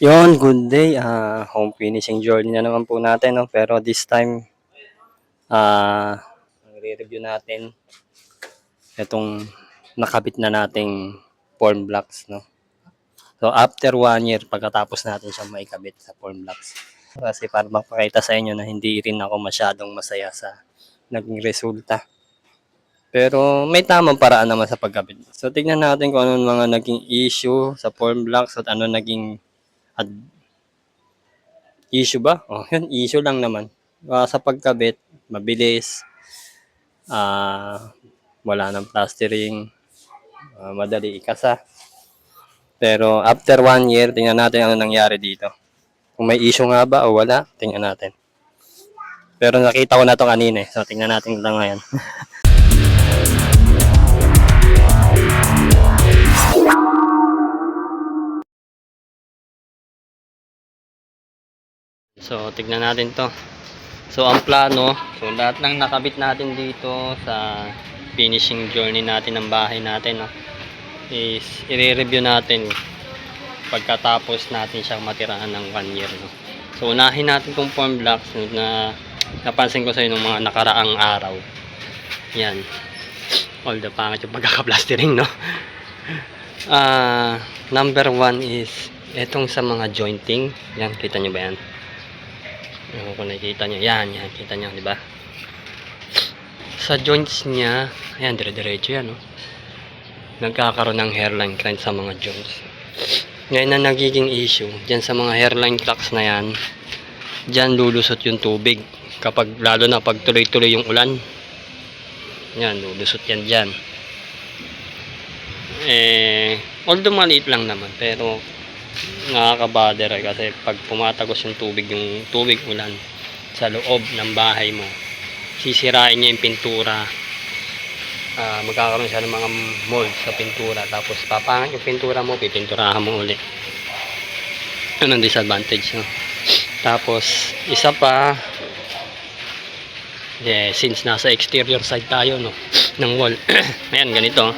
Yon, good day. Ah, home finishing journey na naman po natin, no? Pero this time, ang re-review natin itong nakabit na nating form blocks, no? So, after one year, pagkatapos natin siyang maikabit sa form blocks. Kasi para mapakita sa inyo na hindi rin ako masyadong masaya sa naging resulta. Pero may tamang paraan naman sa pagkabit. So, tignan natin kung ano mga naging issue sa form blocks at ano naging ad- issue ba? Oh, yun, issue lang naman. Ah, sa pagkabit, mabilis, ah, wala nang plastering, ah, madali ikasa. Pero after one year, tingnan natin ano nangyari dito. Kung may issue nga ba o wala, tingnan natin. Pero nakita ko na to kanina eh. So, tingnan natin lang ngayon. So, tignan natin to. So, ang plano, so lahat ng nakabit natin dito sa finishing journey natin ng bahay natin, no, is i-review natin pagkatapos natin siyang matirahan ng one year, no. So, unahin natin tong form blocks na napansin ko sa nung mga nakaraang araw. Yan. All the pangit yung pagkaka-plastering, no. Ah, number one is etong sa mga jointing. Yan, kita nyo ba yan? Ewan kung nakikita nyo. Yan, yan. Kita nyo, di ba? Sa joints niya, ayan, dire-diretso yan, no? Nagkakaroon ng hairline cracks sa mga joints. Ngayon na nagiging issue, dyan sa mga hairline cracks na yan, dyan lulusot yung tubig. Kapag, lalo na pag tuloy-tuloy yung ulan, yan, lulusot yan dyan. Eh, although maliit lang naman, pero nakaka-bother eh, kasi pag pumatagos yung tubig, yung tubig ulan sa loob ng bahay mo, sisirain niya yung pintura. Ah, magkakaroon siya ng mga mold sa pintura. Tapos papangat yung pintura mo, pipinturahan mo uli. Yun ang disadvantage. No? Tapos, isa pa, yeah, since nasa exterior side tayo no, ng wall. Ayan, ganito.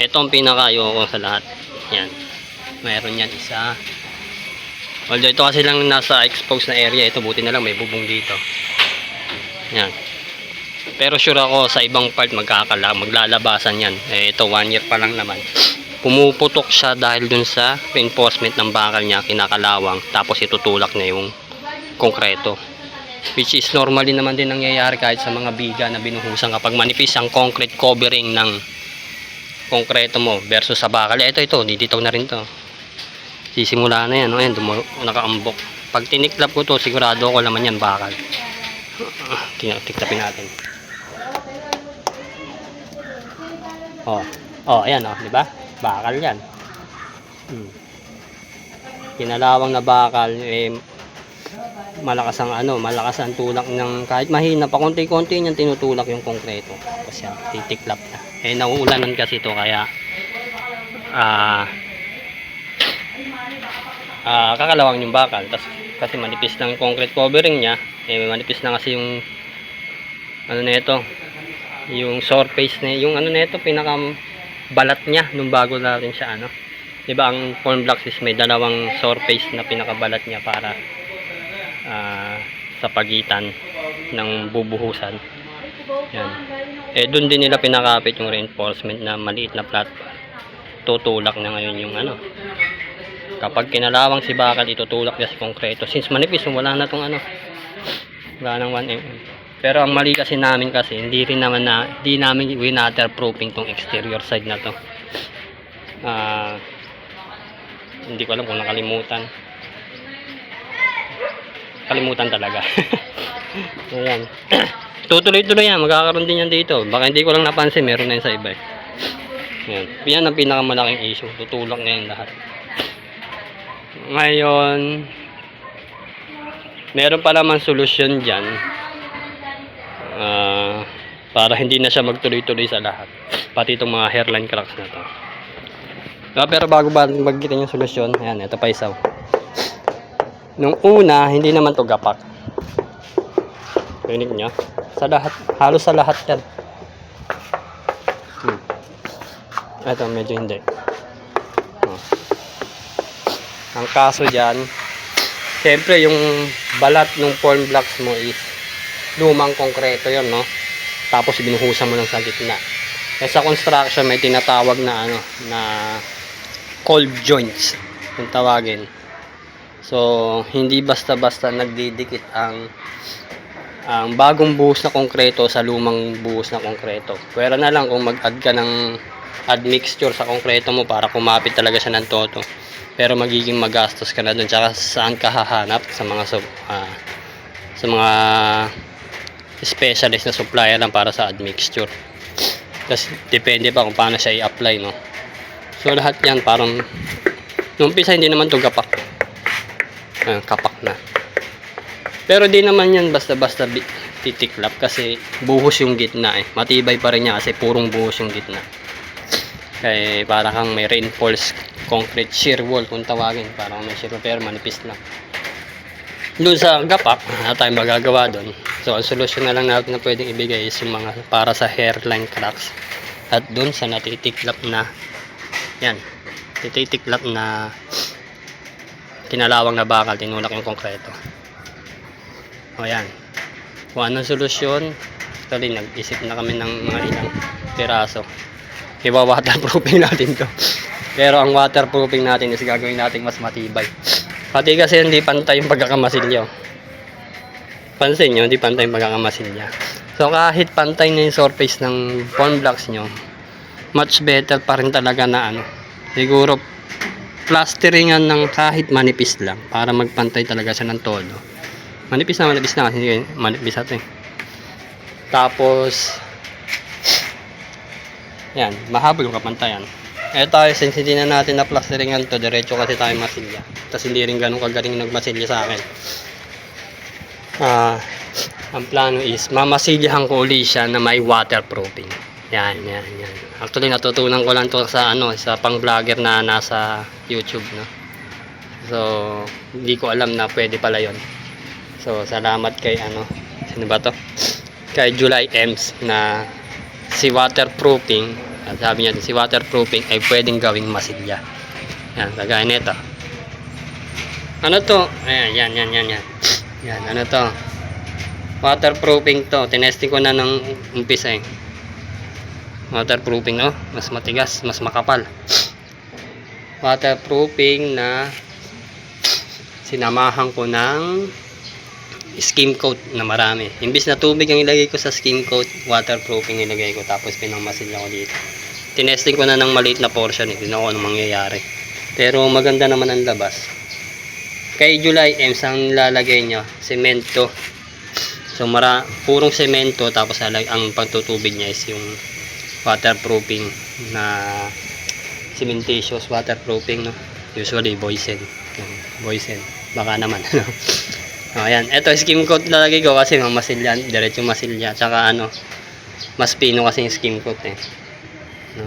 Ito ang pinakayo ko sa lahat. Yan. Mayroon yan isa. Although ito kasi lang nasa exposed na area. Ito buti na lang may bubong dito. Yan. Pero sure ako sa ibang part magkakala, maglalabasan yan. Eh, ito one year pa lang naman. Pumuputok siya dahil dun sa reinforcement ng bakal niya, kinakalawang. Tapos itutulak niya yung konkreto. Which is normally naman din nangyayari kahit sa mga biga na binuhusan kapag manipis ang concrete covering ng konkreto mo versus sa bakal. Ito, ito, diditaw na rin to. Sisimula na yan, no? Ayan, dumo, nakaambok. Pag tiniklap ko to, sigurado ko naman yan bakal. Tiklapin natin. Oh, oh, ayan, oh, di ba? Bakal yan. Hmm. Kinalawang na bakal, eh, malakas ang ano, malakas ang tulak ng kahit mahina pa konti-konti niyan tinutulak yung konkreto. Yan, titiklap na. Eh nauulanan kasi to kaya ah ah kakalawang yung bakal. Tapos kasi manipis ng concrete covering niya, eh manipis na kasi yung ano na ito, yung surface na yung ano na ito pinaka balat niya nung bago natin siya ano. 'Di ba ang form blocks is may dalawang surface na pinakabalat niya para ah, sa pagitan ng bubuhusan. Yan. Eh doon din nila pinakapit yung reinforcement na maliit na plat. Tutulak na ngayon yung ano. Kapag kinalawang si bakal itutulak niya sa konkreto. Since manipis wala na tong ano. Wala nang 1 mm. Pero ang mali kasi namin kasi hindi rin naman na hindi namin winaterproofing tong exterior side na to. Ah hindi ko alam kung nakalimutan kalimutan talaga. Ayan. Tutuloy-tuloy yan. Magkakaroon din yan dito. Baka hindi ko lang napansin. Meron na yan sa iba. eh. Ayan. Yan ang pinakamalaking issue. Tutulak na yan lahat. Ngayon, meron pa naman solusyon dyan. Ah, para hindi na siya magtuloy-tuloy sa lahat. Pati itong mga hairline cracks na to. Ah, pero bago ba magkita yung solusyon, ayan, ito pa isaw. Nung una, hindi naman to gapak. Rinig niya? Sa lahat, halos sa lahat yan. Hmm. Ito, medyo hindi. Ang kaso dyan, syempre yung balat ng form blocks mo is lumang konkreto yon no? Tapos binuhusan mo lang sa gitna. Eh sa construction may tinatawag na ano na cold joints kung tawagin. So hindi basta-basta nagdidikit ang ang bagong buhos na konkreto sa lumang buhos na konkreto. Pwera na lang kung mag-add ka ng add mixture sa konkreto mo para kumapit talaga siya ng toto. Pero magiging magastos ka na dun. Tsaka saan ka hahanap sa mga ah, sa mga specialist na supplier lang para sa add mixture. Tapos depende pa kung paano siya i-apply, no? So lahat yan parang nung umpisa hindi naman to gapak. Ayun, kapak na. Pero di naman yan basta-basta bi- titiklap kasi buhos yung gitna eh. Matibay pa rin niya kasi purong buhos yung gitna. Kaya para kang may reinforced concrete shear wall kung tawagin. Parang may shear wall pero manipis lang. Doon sa gapak, wala tayong magagawa doon. So, ang solusyon na lang natin na pwedeng ibigay is yung mga para sa hairline cracks. At doon sa natitiklap na, yan, natitiklap na kinalawang na bakal, tinulak yung konkreto. O yan. Kung anong solusyon, actually nag-isip na kami ng mga ilang piraso. Iwa-waterproofing natin to. Pero ang waterproofing natin is gagawin natin mas matibay. Pati kasi hindi pantay yung pagkakamasilyo. Pansin nyo, hindi pantay yung pagkakamasilya. So kahit pantay na yung surface ng form blocks nyo, much better pa rin talaga na ano. Siguro plasteringan ng kahit manipis lang para magpantay talaga siya ng todo. Manipis na manipis na kasi manipis natin. Tapos yan, mahabol yung kapantayan. Eh tayo, since hindi na natin na plasteringan to, diretso kasi tayo masilya. Tapos hindi rin ganun kagaling nagmasilya sa akin. Ah, ang plano is mamasilyahan ko uli siya na may waterproofing. Yan, yan, yan. Actually natutunan ko lang to sa ano, sa pang-vlogger na nasa YouTube, no. So, hindi ko alam na pwede pala 'yon. So, salamat kay ano, sino ba to? Kay July Ems na si waterproofing, at sabi niya si waterproofing ay pwedeng gawing masilya. Yan, kagaya nito. Ano to? Ayan, yan, yan, yan, yan. Yan, ano to? Waterproofing to. Tinesting ko na ng umpisa eh. Waterproofing, no? Mas matigas, mas makapal. Waterproofing na sinamahan ko ng skim coat na marami. Imbis na tubig ang ilagay ko sa skim coat, waterproofing ilagay ko tapos pinamasil ako dito. Tinesting ko na ng maliit na portion eh. Tignan ko anong mangyayari. Pero maganda naman ang labas. Kay July Ems ang lalagay niya, semento. So mara purong semento tapos ang pagtutubig niya is yung waterproofing na cementitious waterproofing no. Usually boysen. Boysen. Baka naman. Oh, ayan. Ito, skim coat lalagay ko kasi mamasilya, diretso masilya. Tsaka ano, mas pino kasi yung skim coat eh. No?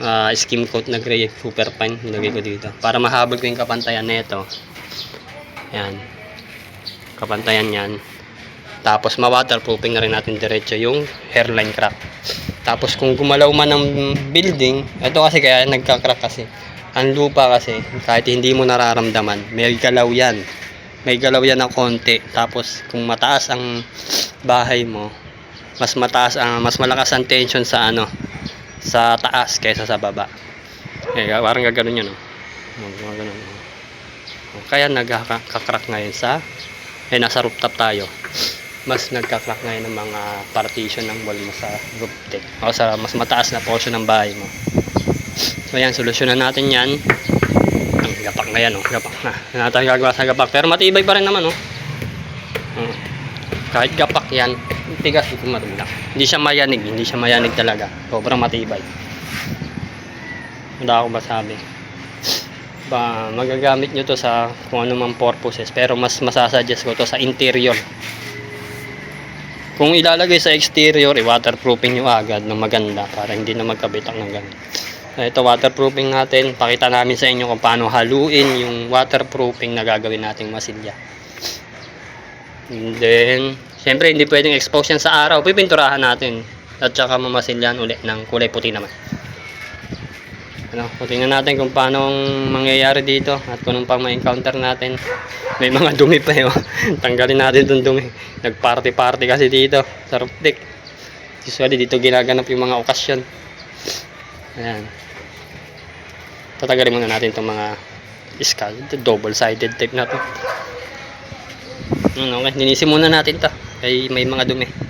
Ah, skim coat na gray super fine lagay ko dito. Para mahabol ko yung kapantayan nito. Ayan. Kapantayan yan. Tapos ma-waterproofing na rin natin diretso yung hairline crack. Tapos kung gumalaw man ng building, ito kasi kaya nagka-crack kasi. Ang lupa kasi, kahit hindi mo nararamdaman, may galaw yan may galaw yan ng konti tapos kung mataas ang bahay mo mas mataas ang mas malakas ang tension sa ano sa taas kaysa sa baba. Eh parang gaganon yun oh. Ganun, oh. Kaya nagkakrak ngayon sa eh nasa rooftop tayo. Mas nagkakrak ngayon ng mga partition ng wall mo sa roof deck. O sa mas mataas na portion ng bahay mo. So yan solusyonan natin yan gapak na yan, oh. Gapak na. Wala tayong gagawa sa gapak. Pero matibay pa rin naman, oh. Oh. Kahit gapak yan, tigas, hindi marula. Hindi siya mayanig, hindi siya mayanig talaga. Sobrang matibay. Wala ako masabi. Ba, magagamit nyo to sa kung ano mang purposes. Pero mas masasuggest ko to sa interior. Kung ilalagay sa exterior, i-waterproofing nyo agad ng maganda para hindi na magkabitak ng ganun. Ito waterproofing natin. Pakita namin sa inyo kung paano haluin yung waterproofing na gagawin nating masilya. And then, syempre hindi pwedeng expose yan sa araw. Pipinturahan natin. At saka mamasilyan ulit ng kulay puti naman. Ano, tingnan natin kung paano ang mangyayari dito at kung anong pang ma-encounter natin. May mga dumi pa yun. Tanggalin natin itong dumi. Nag-party-party kasi dito sa roof. Usually dito ginaganap yung mga okasyon. Ayan. Tatagalin muna natin itong mga iskal. Ito, double-sided tape na to. Okay. Linisin muna natin to. Kaya may mga dumi.